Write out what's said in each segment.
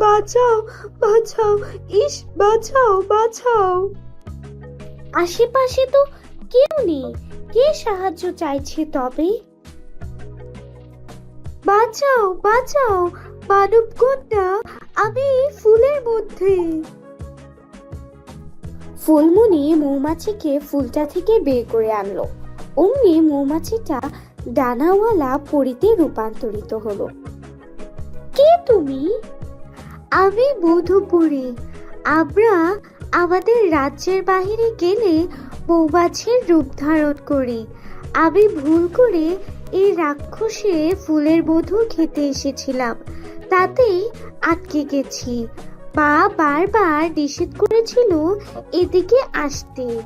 বাঁচাও বাঁচাও ইস বাঁচাও বাঁচাও। আশেপাশে তো কেউ নেই। কে সাহায্য চাইছে তবে? বাঁচাও বাঁচাও মানব কন্যা আমি এই ফুলের মধ্যে। ফুলমুনি মৌমাছিকে ফুলটা থেকে বের করে আনলো। অমনি মৌমাছিটা ডানাওয়ালা পরিতে রূপান্তরিত হলো। কে তুমি? আমি মধুপুরী। আমরা আমাদের রাজ্যের বাইরে গেলে মৌমাছির রূপ ধারণ করি। আমি ভুল করে এই রাক্ষসে ফুলের মধু খেতে এসেছিলাম। তাতেই আটকে গেছি। মা বারবার নিষেধ করেছিল এদিকে আসতে।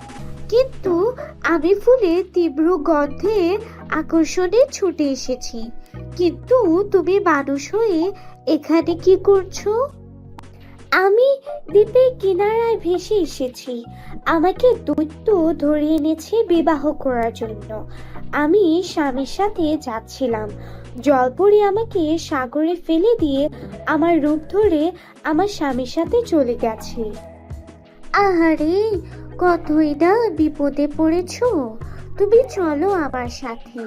কিন্তু আমি ফুলের তীব্র গন্ধে আকর্ষণে ছুটে এসেছি। কিন্তু তুমি মানুষ হয়ে এখানে কি করছ? আমি দ্বীপের কিনারায় ভেসে এসেছি। আমাকে দৈত্য ধরে এনেছে বিবাহ করার জন্য। আমি স্বামীর সাথে যাচ্ছিলাম। জলপরি আমাকে সাগরে ফেলে দিয়ে আমার রূপ ধরে আমার স্বামীর সাথে চলে গেছে। আহারে! কতই না বিপদে পড়েছো? তুমি চলো আমার সাথে।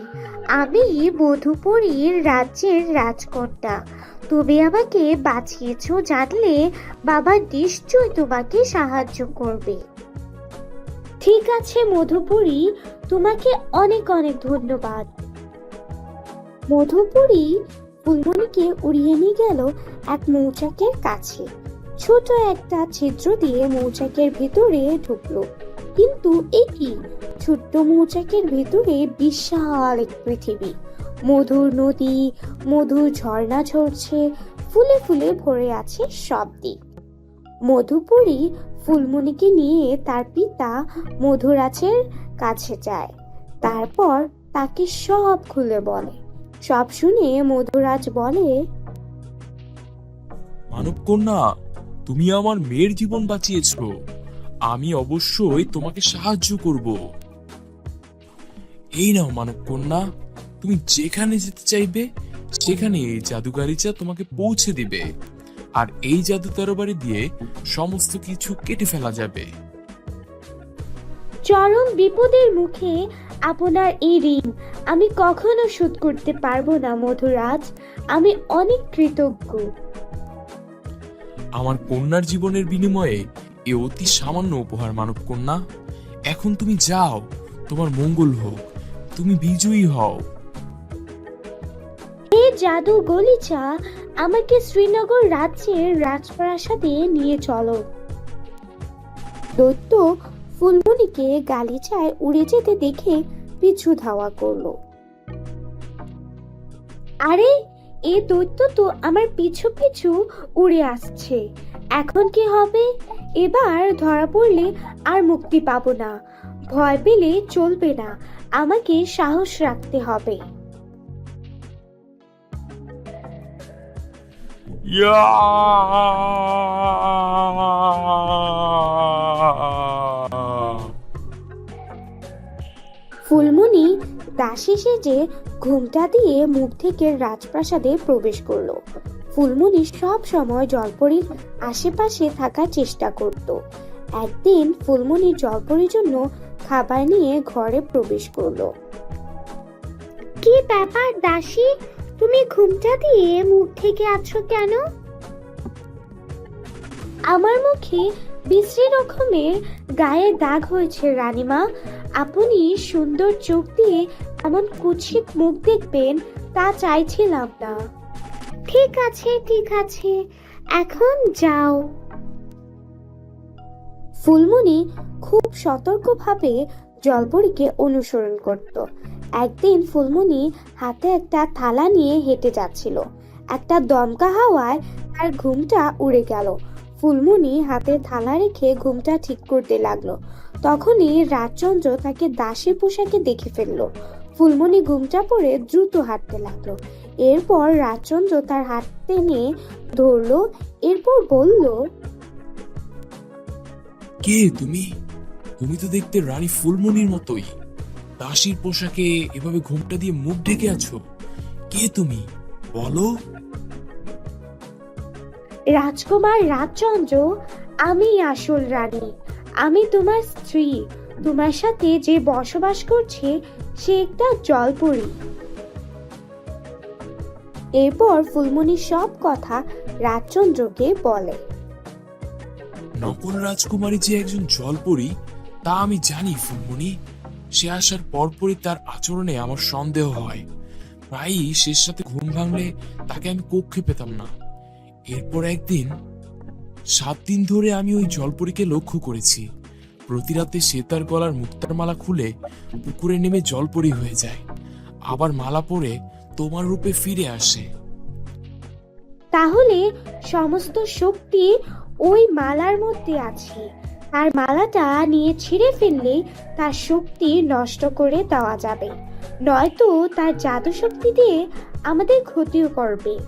আমি মধুপুরীর রাজ্যের রাজকন্যা। তুমি আমাকে বাঁচিয়েছ জানলে বাবা নিশ্চয় তোমাকে সাহায্য করবে। ঠিক আছে মধুপুরী, তোমাকে অনেক অনেক ধন্যবাদ। মধুপুরী ফুলমণিকে উড়িয়ে নিয়ে গেল এক মৌচাকের কাছে। ছোট একটা ছিদ্র দিয়ে মৌচাকের ভেতরে ঢুকলো। কিন্তু এ কি? ছোট্ট মৌচাকের ভেতরে বিশাল এক পৃথিবী। মধুর নদী, মধুর ঝর্ণা ঝরছে, ফুলে ফুলে ভরে আছে সব দিক। মধুপুরী ফুলমণিকে নিয়ে তার পিতা মধুরাজের কাছে যায়। তারপর তাকে সব খুলে বলে। সব শুনে মধুরাজ বলে মানব কন্যা তুমি আমার মেয়ের জীবন বাঁচিয়েছো। আমি অবশ্যই তোমাকে সাহায্য করব। এই নাও মানব কন্যা তুমি যেখানে যেতে চাইবে, সেখানে এই জাদুকারিচা তোমাকে পৌঁছে দিবে। আর এই জাদু তরবারি দিয়ে সমস্ত কিছু কেটে ফেলা যাবে। চরম বিপদের মুখে আপনার এই ঋণ আমি কখনো শোধ করতে পারব না, মধুরাজ। আমি অনেক কৃতজ্ঞ। আমার কন্যার জীবনের বিনিময়ে এ অতি সামান্য উপহার, মানব কন্যা। এখন তুমি যাও, তোমার মঙ্গল হোক, তুমি বিজয়ী হও। এই জাদু গলিচা, আমাকে শ্রীনগর রাজ্যের রাজপ্রাসাদে নিয়ে চলো। দৈত্য ফুলমণিকে গালিচায় উড়ে যেতে দেখে পিছু ধাওয়া করল। আরে এ দৈত্য তো আমার পিছু পিছু উড়ে আসছে। এখন কি হবে? এবার ধরা পড়লে আর মুক্তি পাবো না। ভয় পেলে চলবে না। আমাকে সাহস রাখতে হবে। ফুলমণি দাসী সেজে ঘুমটা দিয়ে মুখ থেকে রাজপ্রাসাদে প্রবেশ করল। ফুলমণি সব সময় জলপরীর আশেপাশে থাকার চেষ্টা করত। একদিন ফুলমণি জলপরীর জন্য খাবার নিয়ে ঘরে প্রবেশ করল। কি ব্যাপার দাসী? তুমি ঘুমটা দিয়ে মুখ থেকে আছো কেন? আমার মুখে বিশ্রী রকমের গায়ে দাগ হয়েছে, রানীমা। আপনি সুন্দর চোখ দিয়ে এমন কুৎসিত মুখ দেখবেন, তা চাইছিলাম না। ঠিক আছে ঠিক আছে, এখন যাও। ফুলমণি খুব সতর্কভাবে জলপরীকে অনুসরণ করত। একদিন ফুলমণি হাতে একটা থালা নিয়ে হেঁটে যাচ্ছিল। একটা দমকা হাওয়ায় তার ঘুমটা উড়ে গেল। ফুলমণি হাতে থালা রেখে ঘুমটা ঠিক করতে লাগল। তখনই রাজচন্দ্র তাকে দাসী পোশাকে দেখে ফেলল। ফুলমণি ঘুমটা পরে দ্রুত হাঁটতে লাগল। এরপর রাজচন্দ্র তার হাত টেনে ধরলো, এরপর বলল, কে তুমি? তুমি তো দেখতে রানী ফুলমণির মতোই। দাসীর পোশাকে এভাবে ঘুমটা দিয়ে মুখ ঢেকে আছো। কে তুমি? বলো। রাজকুমার রাজচন্দ্র, আমি আসল রানী। আমি তোমার স্ত্রী। তোমার সাথে যে বসবাস করছে, সে একটা জলপরি। এরপর ফুলমণি সব কথা রাজচন্দ্রকে বলে। নকল রাজকুমারী যে একজন জলপরি, তা আমি জানি ফুলমণি। সে আসার পরপরই তার আচরণে আমার সন্দেহ হয়। প্রায়ই সে সাথে ঘুম ভাঙলে তাকে আমি কক্ষে পেতাম না। এরপর একদিন, সাত দিন ধরে আমি ওই জলপরীকে লক্ষ্য করেছি। প্রতি রাতে সে তার গলার মুক্তার মালা খুলে পুকুরে নেমে জলপরি হয়ে যায়। আবার মালা পরে তোমার রূপে ফিরে আসে। তাহলে সমস্ত শক্তি ওই মালার মধ্যে আছে। আর মালাটা নিয়ে ছিঁড়ে ফেললেই তার শক্তি নষ্ট করে দেওয়া যাবে। নয়তো তার জাদু শক্তি দিয়ে আমাদের ক্ষতিও করবে।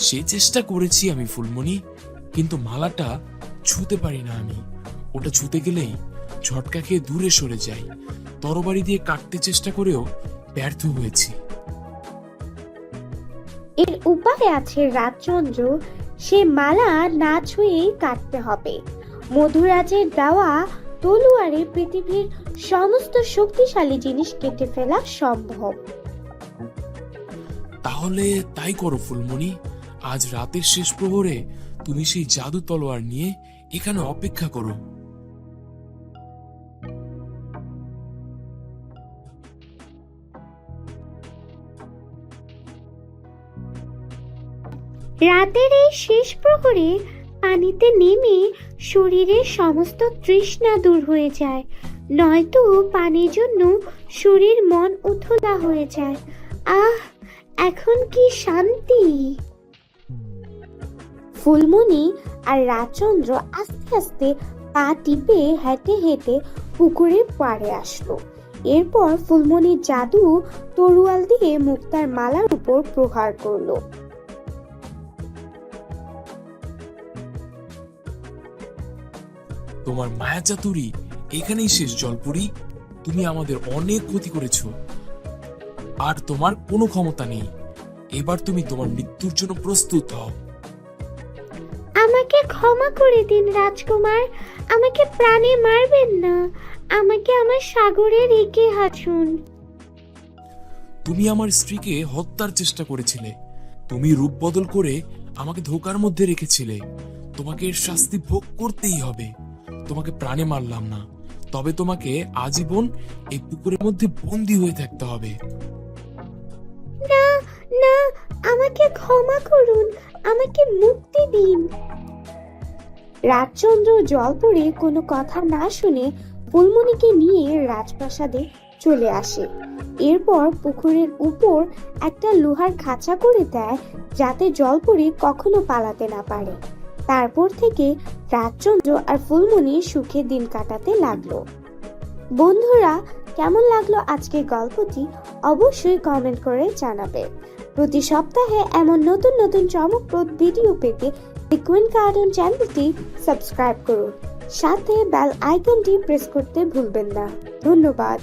সে চেষ্টা করেছি আমি ফুলমণি কিন্তু মালাটা ছুতে পারি না আমি। ওটা ছুতে গেলেই ঝটকা খেয়ে দূরে সরে যাই। তরবারি দিয়ে কাটতে চেষ্টা করেও ব্যর্থ হয়েছি। এর উপায় আছে রাজচন্দ্র সে মালা না ছুঁয়েই কাটতে হবে। মধুরাজের দেওয়া তলুয়ারে পৃথিবীর সমস্ত শক্তিশালী জিনিস কেটে ফেলা সম্ভব। তাহলে তাই করো ফুলমণি আজ রাতের শেষ প্রহরে তুমি সেই জাদু তলোয়ার নিয়ে এখানে অপেক্ষা করো। রাতের এই শেষ প্রহরে পানিতে নেমে শরীরের সমস্ত তৃষ্ণা দূর হয়ে যায়। নয়তো পানির জন্য শরীর মন উথলা হয়ে যায়। আহ, এখন কি শান্তি! ফুলমণি আর রাজচন্দ্র আস্তে আস্তে পা টিপে হেঁটে হেঁটে পুকুরের পাড়ে আসলো। এরপর ফুলমণির জাদু তরুয়াল দিয়ে মুক্তার মালার উপর প্রহার করল। তোমার মায়া চাতুরি এখানেই শেষ জলপুরি। তুমি আমাদের অনেক ক্ষতি করেছ। আর তোমার কোনো ক্ষমতা নেই। এবার তুমি তোমার মৃত্যুর জন্য প্রস্তুত হও। আমাকে ক্ষমা করে দিন রাজকুমার। আমাকে প্রাণে মারবেন না। আমাকে আমার সাগরে রেখে হাসুন তুমি আমার স্ত্রীকে হত্যার চেষ্টা করেছিলে। তুমি রূপ বদল করে আমাকে ধোকার মধ্যে রেখেছিলে। তোমাকে এর শাস্তি ভোগ করতেই হবে। তোমাকে প্রাণে মারলাম না। তবে তোমাকে আজীবন এই পুকুরের মধ্যে বন্দি হয়ে থাকতে হবে। না না আমাকে ক্ষমা করুন। আমাকে মুক্তি দিন। রাজচন্দ্র জলপরে কোনো কথা না শুনে ফুলমণিকে নিয়ে রাজপ্রাসাদে চলে আসে। এরপর পুকুরের উপর একটা লোহার খাঁচা করে দেয়, যাতে জলপরি কখনো পালাতে না পারে। তারপর থেকে রাজচন্দ্র আর ফুলমণি সুখে দিন কাটাতে লাগল। বন্ধুরা, কেমন লাগল আজকের গল্পটি? অবশ্যই কমেন্ট করে জানাবে। প্রতি সপ্তাহে এমন নতুন নতুন চমকপ্রদ ভিডিও পেতে লিকুইন কার্টুন চ্যানেলটি সাবস্ক্রাইব করুন। সাথে বেল আইকনটি প্রেস করতে ভুলবেন না। ধন্যবাদ।